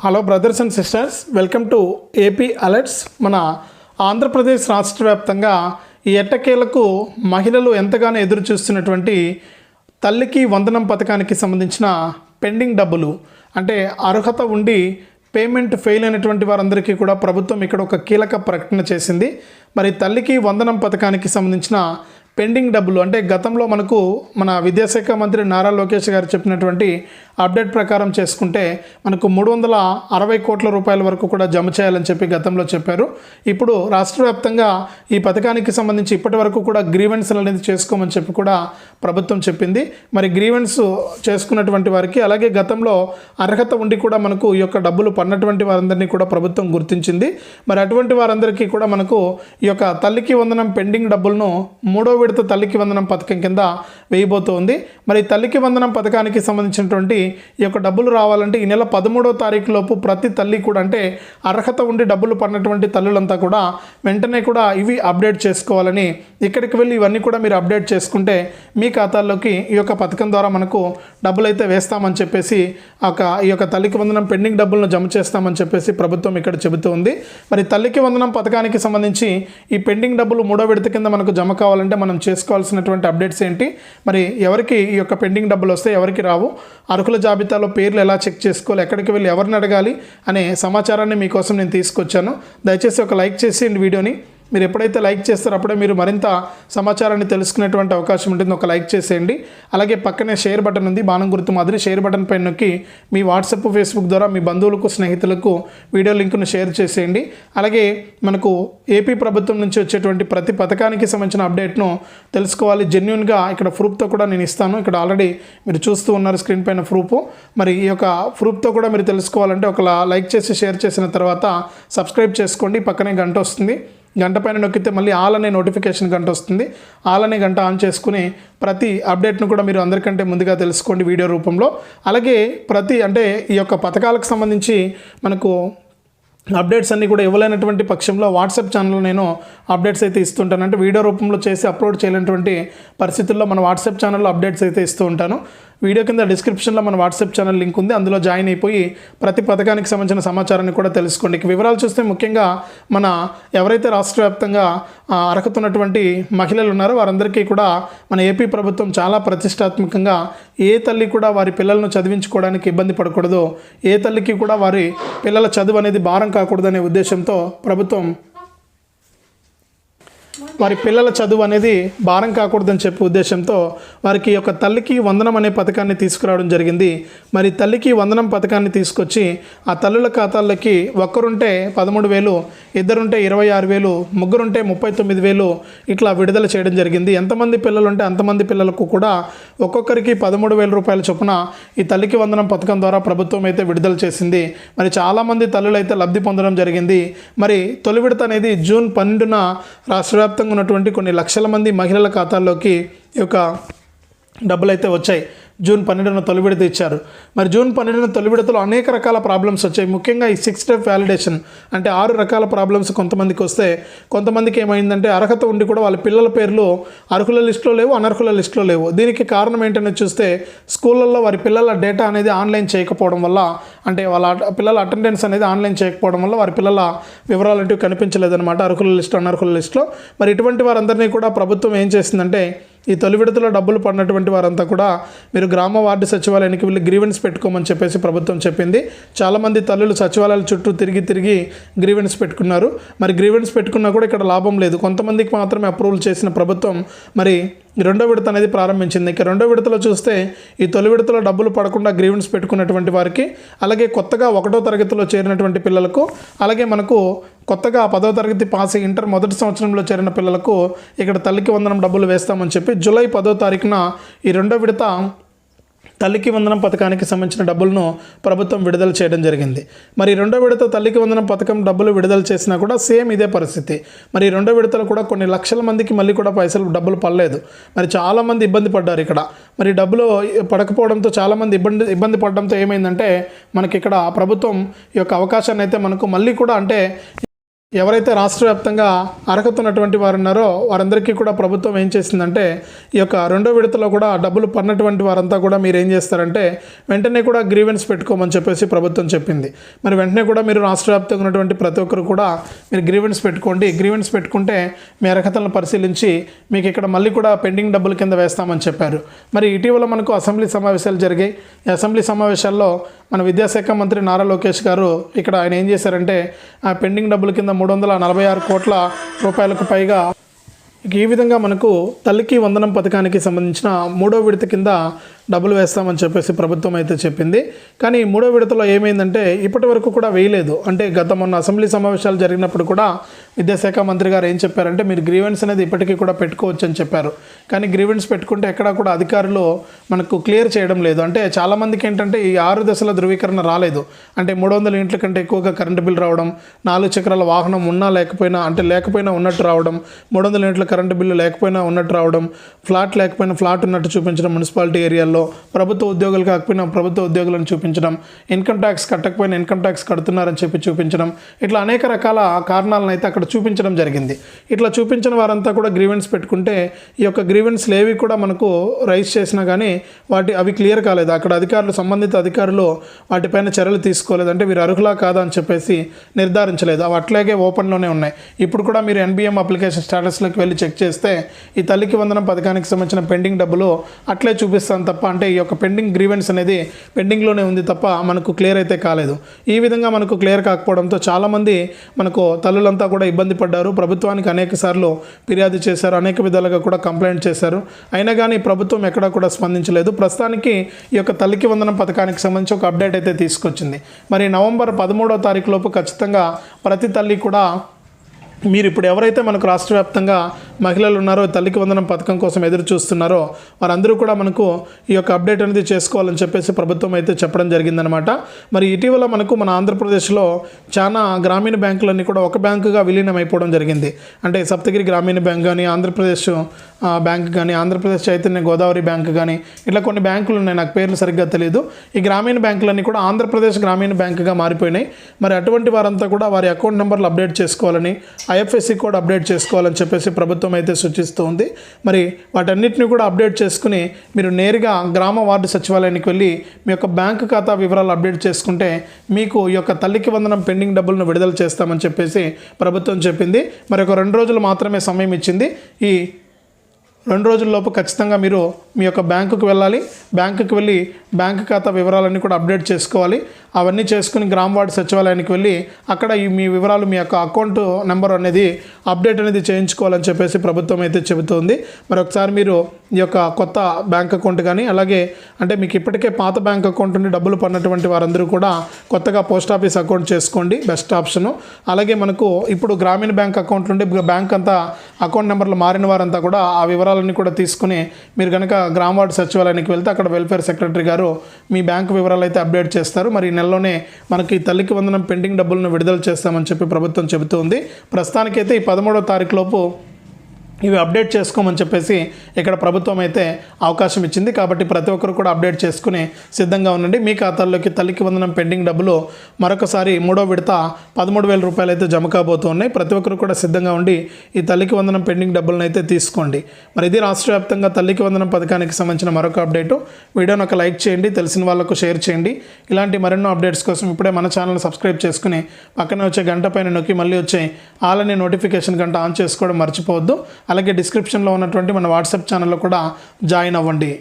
Hello brothers and sisters welcome to AP alerts మన ఆంధ్రప్రదేశ్ రాష్ట్ర వ్యాప్తంగా ఈ ఎట్టకేలకు మహిళలు ఎంతగానో ఎదురు చూస్తున్నటువంటి తల్లికి వందనం పథకానికి సంబంధించిన పెండింగ్ డబ్బులు అంటే అర్హత ఉండి పేమెంట్ ఫెయిల్ అయినటువంటి వారందరికీ కూడా ప్రభుత్వం ఇక్కడ ఒక కీలక ప్రకటన చేసింది. మరి తల్లికి వందనం పథకానికి సంబంధించిన పెండింగ్ డబ్బులు అంటే గతంలో మనకు మన విద్యాశాఖ మంత్రి నారా లోకేష్ గారు చెప్పినటువంటి అప్డేట్ ప్రకారం చేసుకుంటే మనకు మూడు వందల అరవై కోట్ల రూపాయల వరకు కూడా జమ చేయాలని చెప్పి గతంలో చెప్పారు. ఇప్పుడు రాష్ట్ర వ్యాప్తంగా ఈ పథకానికి సంబంధించి ఇప్పటి వరకు కూడా గ్రీవెన్స్లు అనేది చేసుకోమని చెప్పి కూడా ప్రభుత్వం చెప్పింది. మరి గ్రీవెన్స్ చేసుకున్నటువంటి వారికి అలాగే గతంలో అర్హత ఉండి కూడా మనకు ఈ యొక్క డబ్బులు పన్నటువంటి వారందరినీ కూడా ప్రభుత్వం గుర్తించింది. మరి అటువంటి వారందరికీ కూడా మనకు ఈ యొక్క తల్లికి వందనం పెండింగ్ డబ్బులను మూడో విడత తల్లికి వందనం పథకం కింద వేయబోతోంది. మరి తల్లికి వందనం పథకానికి సంబంధించినటువంటి ఈ యొక్క డబ్బులు రావాలంటే ఈ నెల పదమూడో తారీఖు లోపు ప్రతి తల్లి కూడా అంటే అర్హత ఉండి డబ్బులు పడినటువంటి తల్లులంతా కూడా వెంటనే కూడా ఇవి అప్డేట్ చేసుకోవాలని ఇక్కడికి వెళ్ళి ఇవన్నీ కూడా మీరు అప్డేట్ చేసుకుంటే మీ ఖాతాల్లోకి ఈ యొక్క పథకం ద్వారా మనకు డబ్బులు అయితే వేస్తామని చెప్పేసి ఒక ఈ యొక్క తల్లికి వందనం పెండింగ్ డబ్బులను జమ చేస్తామని చెప్పేసి ప్రభుత్వం ఇక్కడ చెబుతూ ఉంది. మరి తల్లికి వందనం పథకానికి సంబంధించి ఈ పెండింగ్ డబ్బులు మూడో విడత కింద మనకు జమ కావాలంటే మనం చేసుకోవాల్సినటువంటి అప్డేట్స్ ఏంటి? మరి ఎవరికి ఈ యొక్క పెండింగ్ డబ్బులు వస్తే ఎవరికి రావు? అర్హుల జాబితాలో పేర్లు ఎలా చెక్ చేసుకోవాలి ఎక్కడికి వెళ్ళి ఎవరిని అడగాలి అనే సమాచారాన్ని మీకోసం నేను తీసుకొచ్చాను. దయచేసి ఒక లైక్ చేసి వీడియోని మీరు ఎప్పుడైతే లైక్ చేస్తారో అప్పుడే మీరు మరింత సమాచారాన్ని తెలుసుకునేటువంటి అవకాశం ఉంటుంది. ఒక లైక్ చేసేయండి. అలాగే పక్కనే షేర్ బటన్ ఉంది. బాణం గుర్తు మాదిరి షేర్ బటన్ పైన నొక్కి మీ వాట్సాప్ ఫేస్బుక్ ద్వారా మీ బంధువులకు స్నేహితులకు వీడియో లింకును షేర్ చేసేయండి. అలాగే మనకు ఏపీ ప్రభుత్వం నుంచి వచ్చేటువంటి ప్రతి పథకానికి సంబంధించిన అప్డేట్ను తెలుసుకోవాలి. జెన్యున్గా ఇక్కడ ప్రూఫ్తో కూడా నేను ఇస్తాను. ఇక్కడ ఆల్రెడీ మీరు చూస్తూ ఉన్నారు స్క్రీన్ పైన ప్రూఫ్. మరి ఈ యొక్క ప్రూఫ్తో కూడా మీరు తెలుసుకోవాలంటే ఒక లైక్ చేసి షేర్ చేసిన తర్వాత సబ్స్క్రైబ్ చేసుకోండి. పక్కనే గంట వస్తుంది. గంట పైన నొక్కితే మళ్ళీ ఆల్ అనే నోటిఫికేషన్ గంట వస్తుంది. ఆల్ అనే గంట ఆన్ చేసుకుని ప్రతి అప్డేట్ను కూడా మీరు అందరికంటే ముందుగా తెలుసుకోండి వీడియో రూపంలో. అలాగే ప్రతి అంటే ఈ యొక్క పథకాలకు సంబంధించి మనకు అప్డేట్స్ అన్నీ కూడా ఇవ్వలేనటువంటి పక్షంలో వాట్సాప్ ఛానల్లో నేను అప్డేట్స్ అయితే ఇస్తుంటాను. అంటే వీడియో రూపంలో చేసి అప్లోడ్ చేయలేనటువంటి పరిస్థితుల్లో మన వాట్సాప్ ఛానల్లో అప్డేట్స్ అయితే ఇస్తూ ఉంటాను. వీడియో కింద డిస్క్రిప్షన్లో మన వాట్సాప్ ఛానల్ లింక్ ఉంది. అందులో జాయిన్ అయిపోయి ప్రతి పథకానికి సంబంధించిన సమాచారాన్ని కూడా తెలుసుకోండి. వివరాలు చూస్తే ముఖ్యంగా మన ఎవరైతే రాష్ట్ర వ్యాప్తంగా అర్హత ఉన్నటువంటి మహిళలు ఉన్నారో వారందరికీ కూడా మన ఏపీ ప్రభుత్వం చాలా ప్రతిష్టాత్మకంగా ఏ తల్లి కూడా వారి పిల్లలను చదివించుకోవడానికి ఇబ్బంది పడకూడదు. ఏ తల్లికి కూడా వారి పిల్లల చదువు అనేది భారం కాకూడదనే ఉద్దేశంతో ప్రభుత్వం వారి పిల్లల చదువు అనేది భారం కాకూడదని చెప్పే ఉద్దేశంతో వారికి యొక్క తల్లికి వందనం అనే పథకాన్ని తీసుకురావడం జరిగింది. మరి తల్లికి వందనం పథకాన్ని తీసుకొచ్చి ఆ తల్లుల ఖాతాల్లోకి ఒక్కరుంటే పదమూడు వేలు ఇద్దరుంటే ఇరవై ఆరు వేలు ముగ్గురుంటే ముప్పై తొమ్మిది వేలు ఇట్లా విడుదల చేయడం జరిగింది. ఎంతమంది పిల్లలు ఉంటే అంతమంది పిల్లలకు కూడా ఒక్కొక్కరికి పదమూడు వేల రూపాయల చొప్పున ఈ తల్లికి వందనం పథకం ద్వారా ప్రభుత్వం అయితే విడుదల చేసింది. మరి చాలామంది తల్లులు అయితే లబ్ధి పొందడం జరిగింది. మరి తొలి విడత అనేది జూన్ పన్నెండున రాష్ట్ర దేశవ్యాప్తంగా ఉన్నటువంటి కొన్ని లక్షల మంది మహిళల ఖాతాల్లోకి ఈ యొక్క డబ్బులు అయితే వచ్చాయి. జూన్ పన్నెండున తొలి విడత ఇచ్చారు. మరి జూన్ పన్నెండున తొలి విడతలో అనేక రకాల ప్రాబ్లమ్స్ వచ్చాయి. ముఖ్యంగా ఈ సిక్స్ స్టెప్ వ్యాలిడేషన్ అంటే ఆరు రకాల ప్రాబ్లమ్స్ కొంతమందికి వస్తే కొంతమందికి ఏమైందంటే అర్హత ఉండి కూడా వాళ్ళ పిల్లల పేర్లు అర్హుల లిస్టులో లేవు అనర్హుల లిస్టులో లేవు. దీనికి కారణం ఏంటనే చూస్తే స్కూళ్ళల్లో వారి పిల్లల డేటా అనేది ఆన్లైన్ చేయకపోవడం వల్ల అంటే వాళ్ళ పిల్లల అటెండెన్స్ అనేది ఆన్లైన్ చేయకపోవడం వల్ల వారి పిల్లల వివరాలు అంటూ కనిపించలేదన్నమాట. అర్హుల లిస్టు అనర్హుల లిస్టులో. మరి ఇటువంటి వారందరినీ కూడా ప్రభుత్వం ఏం చేసిందంటే ఈ తొలి విడతలో డబ్బులు పడినటువంటి వారంతా కూడా మీరు గ్రామ వార్డు సచివాలయానికి వెళ్ళి గ్రీవెన్స్ పెట్టుకోమని చెప్పేసి ప్రభుత్వం చెప్పింది. చాలామంది తల్లులు సచివాలయాల చుట్టూ తిరిగి తిరిగి గ్రీవెన్స్ పెట్టుకున్నారు. మరి గ్రీవెన్స్ పెట్టుకున్నా కూడా ఇక్కడ లాభం లేదు. కొంతమందికి మాత్రమే అప్రూవల్ చేసిన ప్రభుత్వం మరి రెండో విడత అనేది ప్రారంభించింది. ఇక రెండో విడతలో చూస్తే ఈ తొలి విడతలో డబ్బులు పడకుండా గ్రీవెన్స్ పెట్టుకున్నటువంటి వారికి అలాగే కొత్తగా ఒకటో తరగతిలో చేరినటువంటి పిల్లలకు అలాగే మనకు కొత్తగా పదో తరగతి పాస్ ఇంటర్ మొదటి సంవత్సరంలో చేరిన పిల్లలకు ఇక్కడ తల్లికి వందనం డబ్బులు వేస్తామని చెప్పి జూలై పదో తారీఖున ఈ రెండో విడత తల్లికి వందనం పథకానికి సంబంధించిన డబ్బులను ప్రభుత్వం విడుదల చేయడం జరిగింది. మరి రెండో విడత తల్లికి వందనం పథకం డబ్బులు విడుదల చేసినా కూడా సేమ్ ఇదే పరిస్థితి. మరి రెండో విడతలు కూడా కొన్ని లక్షల మందికి మళ్ళీ కూడా పైసలు డబ్బులు పడలేదు. మరి చాలామంది ఇబ్బంది పడ్డారు ఇక్కడ. మరి డబ్బులు పడకపోవడంతో చాలామంది ఇబ్బంది ఇబ్బంది పడడంతో ఏమైందంటే మనకి ఇక్కడ ప్రభుత్వం ఈ యొక్క అవకాశాన్ని అయితే మనకు మళ్ళీ కూడా అంటే ఎవరైతే రాష్ట్ర వ్యాప్తంగా అర్హత ఉన్నటువంటి వారు ఉన్నారో వారందరికీ కూడా ప్రభుత్వం ఏం చేసిందంటే ఈ యొక్క రెండో విడతలో కూడా డబ్బులు పడినటువంటి వారంతా కూడా మీరు ఏం చేస్తారంటే వెంటనే కూడా గ్రీవెన్స్ పెట్టుకోమని చెప్పేసి ప్రభుత్వం చెప్పింది. మరి వెంటనే కూడా మీరు రాష్ట్ర వ్యాప్తంగా ఉన్నటువంటి ప్రతి ఒక్కరు కూడా మీరు గ్రీవెన్స్ పెట్టుకోండి. గ్రీవెన్స్ పెట్టుకుంటే మీ అర్హతలను పరిశీలించి మీకు ఇక్కడ మళ్ళీ కూడా పెండింగ్ డబ్బుల కింద వేస్తామని చెప్పారు. మరి ఇటీవల మనకు అసెంబ్లీ సమావేశాలు జరిగాయి. అసెంబ్లీ సమావేశాల్లో మన విద్యాశాఖ మంత్రి నారా లోకేష్ గారు ఇక్కడ ఆయన ఏం చేశారంటే ఆ పెండింగ్ డబ్బుల కింద మూడు వందల నలభై ఆరు కోట్ల రూపాయలకు పైగా ఇక ఈ విధంగా మనకు తల్లికి వందనం పథకానికి సంబంధించిన మూడో విడత కింద డబ్బులు వేస్తామని చెప్పేసి ప్రభుత్వం అయితే చెప్పింది. కానీ మూడో విడతలో ఏమైందంటే ఇప్పటి వరకు కూడా వేయలేదు. అంటే గత మొన్న అసెంబ్లీ సమావేశాలు జరిగినప్పుడు కూడా విద్యాశాఖ మంత్రి గారు ఏం చెప్పారంటే మీరు గ్రీవెన్స్ అనేది ఇప్పటికీ కూడా పెట్టుకోవచ్చు అని చెప్పారు. కానీ గ్రీవెన్స్ పెట్టుకుంటే ఎక్కడా కూడా అధికారులు మనకు క్లియర్ చేయడం లేదు. అంటే చాలామందికి ఏంటంటే ఈ ఆరు దశల ధృవీకరణ రాలేదు. అంటే మూడు వందల ఇంట్ల కంటే ఎక్కువగా కరెంటు బిల్ రావడం నాలుగు చక్రాల వాహనం ఉన్నా లేకపోయినా అంటే లేకపోయినా ఉన్నట్టు రావడం మూడు వందల ఇంట్ల కరెంటు బిల్లు లేకపోయినా ఉన్నట్టు రావడం ఫ్లాట్ లేకపోయినా ఫ్లాట్ ఉన్నట్టు చూపించడం మున్సిపాలిటీ ఏరియాల్లో ప్రభుత్వ ఉద్యోగులు కాకపోయినా ప్రభుత్వ ఉద్యోగులను చూపించడం ఇన్కమ్ ట్యాక్స్ కట్టకపోయినా ఇన్కమ్ ట్యాక్స్ కడుతున్నారని చెప్పి చూపించడం ఇట్లా అనేక రకాల కారణాలను అయితే అక్కడ చూపించడం జరిగింది. ఇట్లా చూపించిన వారంతా కూడా గ్రీవెన్స్ పెట్టుకుంటే ఈ యొక్క గ్రీవెన్స్లు ఏవి కూడా మనకు రైజ్ చేసినా కానీ వాటి అవి క్లియర్ కాలేదు. అక్కడ అధికారులు సంబంధిత అధికారులు వాటిపైన చర్యలు తీసుకోలేదు. అంటే వీరు అర్హులా కాదా అని చెప్పేసి నిర్ధారించలేదు. అవి అట్లాగే ఓపెన్లోనే ఉన్నాయి. ఇప్పుడు కూడా మీరు ఎన్బిఎం అప్లికేషన్ స్టేటస్లోకి వెళ్ళి చెక్ చేస్తే ఈ తల్లికి వందనం పథకానికి సంబంధించిన పెండింగ్ డబ్బులు అట్లే చూపిస్తాను తప్ప అంటే ఈ యొక్క పెండింగ్ గ్రీవెన్స్ అనేది పెండింగ్లోనే ఉంది తప్ప మనకు క్లియర్ అయితే కాలేదు. ఈ విధంగా మనకు క్లియర్ కాకపోవడంతో చాలామంది మనకు తల్లులంతా కూడా ఇబ్బంది పడ్డారు. ప్రభుత్వానికి అనేక సార్లు ఫిర్యాదు చేశారు. అనేక విధాలుగా కూడా కంప్లైంట్ చేశారు. అయినా కానీ ప్రభుత్వం ఎక్కడా కూడా స్పందించలేదు. ప్రస్తుతానికి ఈ యొక్క తల్లికి వందనం పథకానికి సంబంధించి ఒక అప్డేట్ అయితే తీసుకొచ్చింది. మరి నవంబర్ పదమూడవ తారీఖు లోపు ఖచ్చితంగా ప్రతి తల్లి కూడా మీరు ఇప్పుడు ఎవరైతే మనకు రాష్ట్ర వ్యాప్తంగా మహిళలు ఉన్నారో తల్లికి వందనం పథకం కోసం ఎదురు చూస్తున్నారో వారందరూ కూడా మనకు ఈ యొక్క అప్డేట్ అనేది చేసుకోవాలని చెప్పేసి ప్రభుత్వం అయితే చెప్పడం జరిగిందనమాట మరి ఇటీవల మనకు మన ఆంధ్రప్రదేశ్లో చాలా గ్రామీణ బ్యాంకులన్నీ కూడా ఒక బ్యాంకుగా విలీనం అయిపోవడం జరిగింది. అంటే సప్తగిరి గ్రామీణ బ్యాంక్ కానీ ఆంధ్రప్రదేశ్ బ్యాంక్ కానీ ఆంధ్రప్రదేశ్ చైతన్య గోదావరి బ్యాంక్ కానీ ఇట్లా కొన్ని బ్యాంకులు ఉన్నాయి. నాకు పేర్లు సరిగ్గా తెలియదు ఈ గ్రామీణ బ్యాంకులన్నీ కూడా ఆంధ్రప్రదేశ్ గ్రామీణ బ్యాంకుగా మారిపోయినాయి. మరి అటువంటి వారంతా కూడా వారి అకౌంట్ నెంబర్లు అప్డేట్ చేసుకోవాలని ఐఎఫ్ఎస్సి కోడ్ అప్డేట్ చేసుకోవాలని చెప్పేసి ప్రభుత్వం అయితే సూచిస్తూ ఉంది. మరి వాటన్నిటిని కూడా అప్డేట్ చేసుకుని మీరు నేరుగా గ్రామ వార్డు సచివాలయానికి వెళ్ళి మీ యొక్క బ్యాంకు ఖాతా వివరాలు అప్డేట్ చేసుకుంటే మీకు ఈ యొక్క తల్లికి వందనం పెండింగ్ డబ్బులను విడుదల చేస్తామని చెప్పేసి ప్రభుత్వం చెప్పింది. మరి ఒక రెండు రోజులు మాత్రమే సమయం ఇచ్చింది. ఈ రెండు రోజుల్లోపు ఖచ్చితంగా మీరు మీ యొక్క బ్యాంకుకు వెళ్ళాలి. బ్యాంకుకి వెళ్ళి బ్యాంకు ఖాతా వివరాలన్నీ కూడా అప్డేట్ చేసుకోవాలి. అవన్నీ చేసుకుని గ్రామ వార్డు సచివాలయానికి వెళ్ళి అక్కడ ఈ మీ వివరాలు మీ యొక్క అకౌంట్ నెంబర్ అనేది అప్డేట్ అనేది చేయించుకోవాలని చెప్పేసి ప్రభుత్వం అయితే చెబుతోంది. మరొకసారి మీరు ఈ యొక్క కొత్త బ్యాంక్ అకౌంట్ కానీ అలాగే అంటే మీకు ఇప్పటికే పాత బ్యాంక్ అకౌంట్ నుండి డబ్బులు పడినటువంటి వారందరూ కూడా కొత్తగా పోస్ట్ ఆఫీస్ అకౌంట్ చేసుకోండి బెస్ట్ ఆప్షను. అలాగే మనకు ఇప్పుడు గ్రామీణ బ్యాంక్ అకౌంట్ నుండి బ్యాంక్ అంతా అకౌంట్ నెంబర్లు మారిన వారంతా కూడా ఆ వివరాలన్నీ కూడా తీసుకుని మీరు కనుక గ్రామ వార్డు సచివాలయానికి వెళ్తే అక్కడ వెల్ఫేర్ సెక్రటరీ గారు మీ బ్యాంకు వివరాలు అయితే అప్డేట్ చేస్తారు. మరి ఈ నెలలోనే మనకి తల్లికి వందనం పెండింగ్ డబ్బులను విడుదల చేస్తామని చెప్పి ప్రభుత్వం చెబుతోంది. ప్రస్తుతానికైతే ఈ పదమూడవ తారీఖు లోపు ఇవి అప్డేట్ చేసుకోమని చెప్పేసి ఇక్కడ ప్రభుత్వం అయితే అవకాశం ఇచ్చింది. కాబట్టి ప్రతి ఒక్కరు కూడా అప్డేట్ చేసుకుని సిద్ధంగా ఉండండి. మీ ఖాతాల్లోకి తల్లికి వందనం పెండింగ్ డబ్బులు మరొకసారి మూడో విడత పదమూడు వేల రూపాయలు అయితే జమ కాబోతున్నాయి. ప్రతి ఒక్కరు కూడా సిద్ధంగా ఉండి ఈ తల్లికి వందనం పెండింగ్ డబ్బులను అయితే తీసుకోండి. మరి ఇది రాష్ట్ర వ్యాప్తంగా తల్లికి వందనం పథకానికి సంబంధించిన మరొక అప్డేటు వీడియోని ఒక లైక్ చేయండి. తెలిసిన వాళ్ళకు షేర్ చేయండి. ఇలాంటి మరెన్నో అప్డేట్స్ కోసం ఇప్పుడే మన ఛానల్ సబ్స్క్రైబ్ చేసుకుని పక్కనే వచ్చే గంట పైన నొక్కి మళ్ళీ వచ్చే ఆలనే నోటిఫికేషన్ గంట ఆన్ చేసుకోవడం మర్చిపోవద్దు. అలాగే డిస్క్రిప్షన్లో ఉన్నటువంటి మన వాట్సాప్ ఛానల్లో కూడా జాయిన్ అవ్వండి.